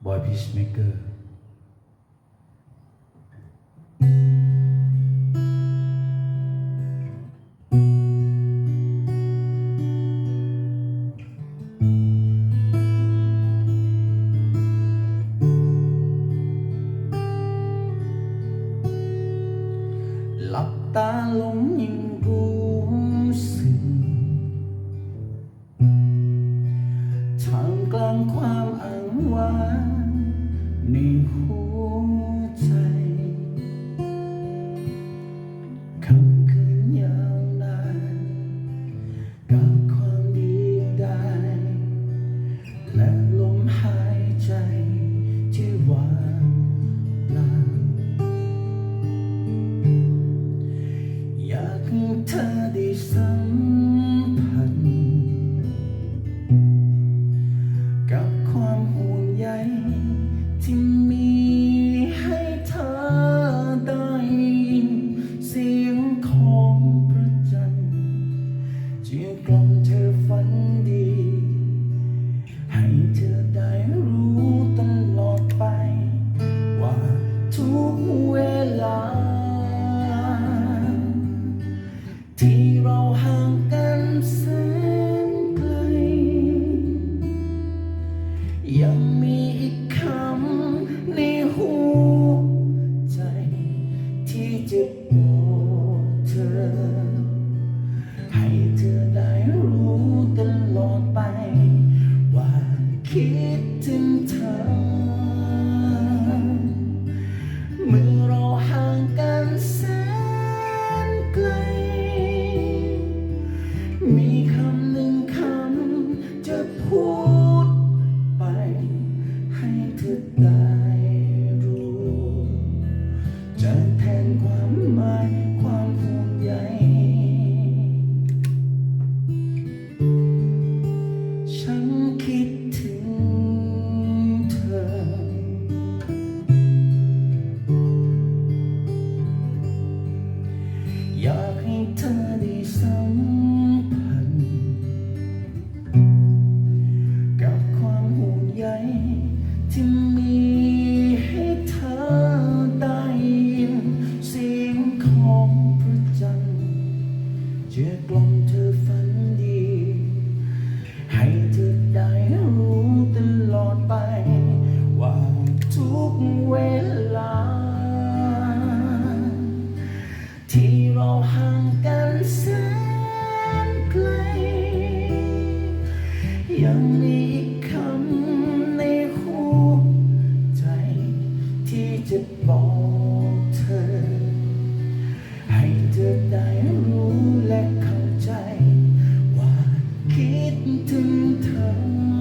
boy peacemaker. Lọc ta lúng nhìn vui. ในหัวใจคำคืนยาวนากับความดีดและลมหายใจที่ว่างเปล่าอยากเธอได้สัม ลอดไป ว่าคิดถึงเธอ ที่มีให้เธอได้ยินสียงของพรจันทร์จืกลมเธอฝันดี ให้เธอได้รู้ตลอดไป ว่าทุกเวลา ที่เราห่างกันแสนไกลยังมี ที่จะบอกเธอ ให้เธอได้รู้และเข้าใจ ว่าคิดถึงเธอ